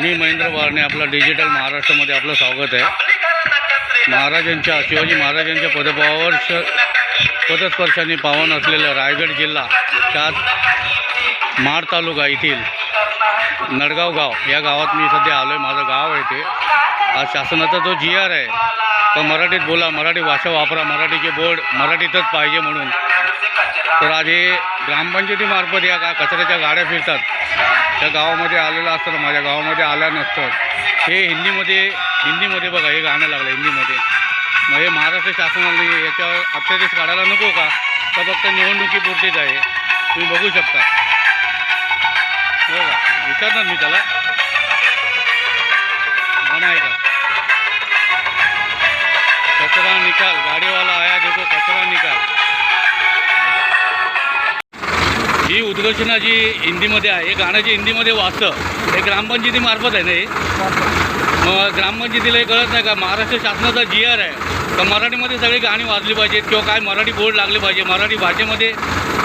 मी महेंद्र वारणे आपला डिजिटल महाराष्ट्रामध्ये आपलं स्वागत आहे. महाराजांच्या शिवाजी महाराजांच्या पदभावावर पदस्पर्शाने पावन असलेला रायगड जिल्हा त्यात माड तालुका येथील नडगाव गाव. या गावात मी सध्या आलो आहे माझं गाव आहे ते. आज शासनाचा जो जी आर आहे तो मराठीत बोला मराठी भाषा वापरा मराठीचे बोर्ड मराठीतच पाहिजे म्हणून. तर आज हे ग्रामपंचायतीमार्फत या गा कचऱ्याच्या गाड्या फिरतात. त्या गावामध्ये आलेलं असतं माझ्या गावामध्ये आल्या नसतं. हे हिंदीमध्ये हिंदीमध्ये बघा हे गाणं लागलं हिंदीमध्ये. मग हे महाराष्ट्र शासनाने याच्यावर अत्यादेश काढायला नको का? तर फक्त निवडणुकीपुरतीच आहे. तुम्ही बघू शकता. बघा विचारणार मी त्याला. गाणं आहे का? कचरा निकाल गाडीवाला आया देखो कचरा निकाल. ही उद्घोषणा जी हिंदीमध्ये आहे हे गाणं जे हिंदीमध्ये वाचतं हे ग्रामपंचायतीमार्फत आहे ना हे? मग ग्रामपंचायतीला हे कळत नाही का? महाराष्ट्र शासनाचा जी आर आहे. तर मराठीमध्ये सगळी गाणी वाजली पाहिजेत किंवा काय मराठी बोर्ड लागले पाहिजे मराठी भाषेमध्ये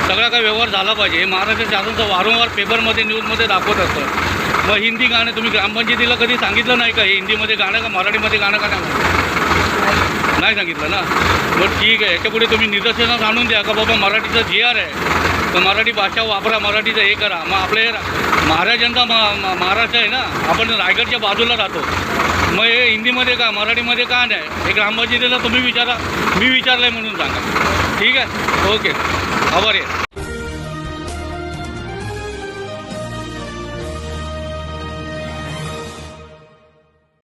सगळा काय व्यवहार झाला पाहिजे हे महाराष्ट्र शासनाचं वारंवार पेपरमध्ये न्यूजमध्ये दाखवत असतं. मग हिंदी गाणं तुम्ही ग्रामपंचायतीला कधी सांगितलं नाही का? हे हिंदीमध्ये गाणं का मराठीमध्ये गाणं का नाही? नाही सांगितलं ना? बरं ठीक आहे याच्यापुढे तुम्ही निदर्शनास आणून द्या का बाबा मराठीचा जी आर आहे? तर मराठी भाषा वापरा मराठीचं हे करा. मग आपले महाराजांचा मा महाराष्ट्र आहे ना आपण रायगडच्या बाजूला राहतो. मग हे हिंदीमध्ये का मराठीमध्ये का नाही? हे ग्रामपंचायतीला तुम्ही विचारा. मी विचारलं आहे म्हणून सांगा. ठीक आहे? ओके. आभार आहे.